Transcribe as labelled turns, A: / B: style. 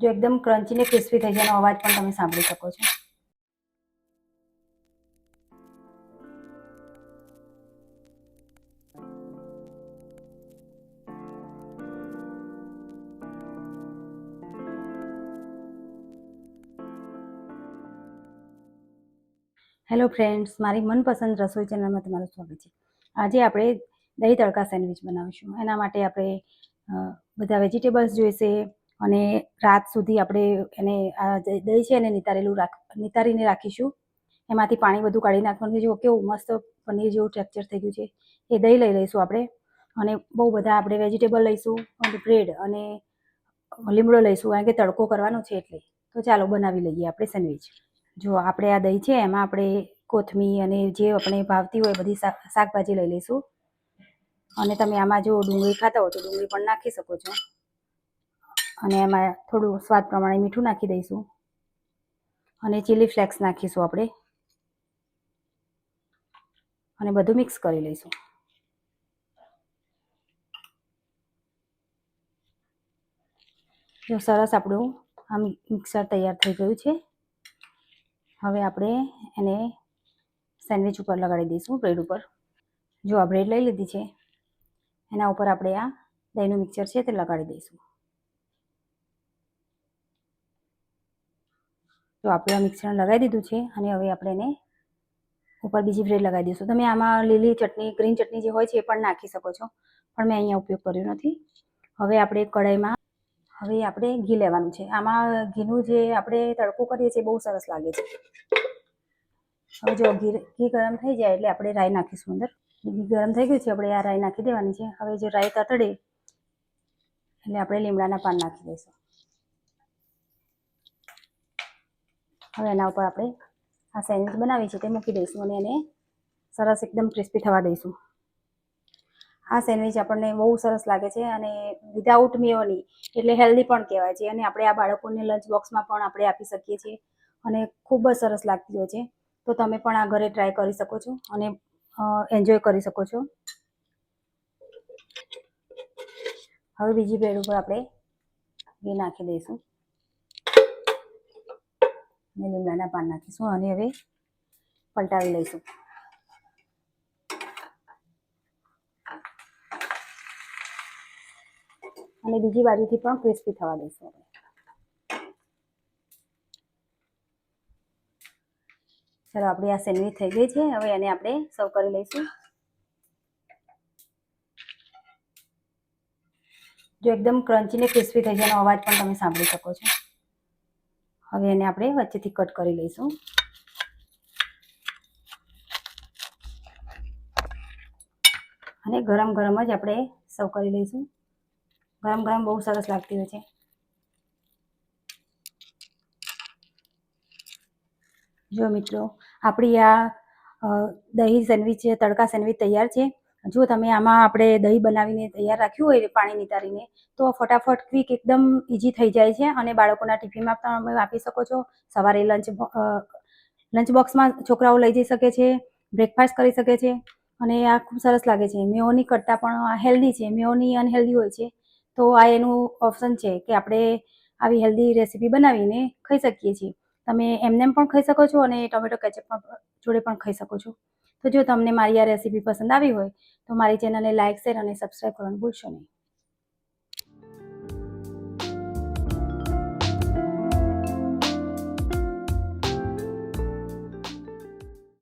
A: જો એકદમ ક્રન્ચી ને ક્રિસ્પી થઈ જાય એનો અવાજ પણ તમે સાંભળી શકો છો. હેલો ફ્રેન્ડ્સ મારી મનપસંદ રસોઈ ચેનલમાં તમારું સ્વાગત છે. આજે આપણે દહીં તડકા સેન્ડવિચ બનાવીશું. એના માટે આપણે બધા વેજીટેબલ્સ જોઈશે અને રાત સુધી આપણે એને, આ દહીં છે એને નિતારેલું રાખ, નિતારીને રાખીશું. એમાંથી પાણી બધું કાઢી નાખવાનું છે. કેવું મસ્ત પનીર જેવું ટ્રેક્ચર થઈ ગયું છે. એ દહીં લઈ લઈશું આપણે. અને બહુ બધા આપણે વેજીટેબલ લઈશું બ્રેડ અને લીમડો લઈશું, કારણ કે તડકો કરવાનો છે એટલે. તો ચાલો બનાવી લઈએ આપણે સેન્ડવિચ જો આપણે આ દહીં છે, એમાં આપણે કોથમીર અને જે આપણે ભાવતી હોય બધી શાક શાકભાજી લઈ લઈશું. અને તમે આમાં જો ડુંગળી ખાતા હો તો ડુંગળી પણ નાખી શકો છો. અને એમાં થોડું સ્વાદ પ્રમાણે મીઠું નાખી દઈશું. અને ચીલી ફ્લેક્સ નાખીશું આપણે. અને બધું મિક્સ કરી લઈશું. જો સરસ આપણું આ મિક્સર તૈયાર થઈ ગયું છે. હવે આપણે એને સેન્ડવિચ ઉપર લગાડી દઈશું બ્રેડ ઉપર. જો આ બ્રેડ લઈ લીધી છે, એના ઉપર આપણે આ દહીંનું મિક્સર છે તે લગાડી દઈશું. તો આપણે આ મિક્સર લગાવી દીધું છે અને હવે આપણે એને ઉપર બીજી બ્રેડ લગાવી દઈશું. તમે આમાં લીલી ચટણી, ગ્રીન ચટણી જે હોય છે એ પણ નાખી શકો છો. પણ મેં અહીંયા ઉપયોગ કર્યો નથી. હવે આપણે કઢાઈમાં, હવે આપણે ઘી લેવાનું છે. આમાં ઘીનું જે આપણે તડકો કરીએ છીએ બહુ સરસ લાગે છે. હવે જો ઘી ઘી ગરમ થઈ જાય એટલે આપણે રાઈ નાખીશું અંદર. ઘી ગરમ થઈ ગયું છે, આપણે આ રાઈ નાખી દેવાની છે. હવે જે રાઈ તતડે એટલે આપણે લીમડાના પાન નાખી દઈશું. હવે એના ઉપર આપણે આ સેન્ડવિચ બનાવી છે તે મૂકી દઈશું અને એને સરસ એકદમ ક્રિસ્પી થવા દઈશું. આ સેન્ડવિચ આપણને બહુ સરસ લાગે છે અને વિધાઉટ મેયોની એટલે હેલ્ધી પણ કહેવાય છે અને આપણે આ બાળકોને લંચ બોક્સમાં પણ આપણે આપી શકીએ છીએ અને ખૂબ જ સરસ લાગતી હોય છે. તો તમે પણ આ ઘરે ટ્રાય કરી શકો છો અને એન્જોય કરી શકો છો. હવે બીજી બ્રેડ ઉપર આપણે ઘી નાખી દઈશું. અને લીમડાના પાન નાખીશું અને હવે પલટાવી લઈશું. અને બીજી બાજુથી પણ ક્રિસ્પી થવા દઈશું ચાલો, આપણી આ સેન્ડવીચ થઈ ગઈ છે. હવે એને આપણે સર્વ કરી લઈશું. જો એકદમ ક્રન્ચી ને ક્રિસ્પી થઈ જાય એનો અવાજ પણ તમે સાંભળી શકો છો. હવે એને આપણે વચ્ચેથી કટ કરી લઈશું. અને ગરમ ગરમ જ આપણે સર્વ કરી લઈશું. ગરમ ગરમ બહુ સરસ લાગતી હોય છે. જો મિત્રો, આપણી આ દહીં સેન્ડવિચ તડકા સેન્ડવિચ તૈયાર છે. જો તમે આમાં આપણે દહીં બનાવીને તૈયાર રાખ્યું હોય પાણી નિતારીને, તો ફટાફટ ક્વિક એકદમ ઇઝી થઈ જાય છે અને બાળકોના ટિફિનમાં તમે આપી શકો છો. સવારે લંચ લંચ બોક્સમાં છોકરાઓ લઈ જઈ શકે છે બ્રેકફાસ્ટ કરી શકે છે અને આ ખૂબ સરસ લાગે છે. મેયોની કરતાં પણ આ હેલ્ધી છે, મેયોની અનહેલ્ધી હોય છે. તો આ એનું ઓપ્શન છે કે આપણે આવી હેલ્ધી રેસીપી બનાવીને ખાઈ શકીએ છીએ. તમે એમનેમ પણ ખાઈ શકો છો અને ટોમેટો કેચઅપ જોડે પણ ખાઈ શકો છો. તો જો તમને મારી આ રેસીપી પસંદ આવી હોય તો મારી ચેનલને લાઇક શેર અને સબસ્ક્રાઈબ કરવાનું ભૂલશો નહીં.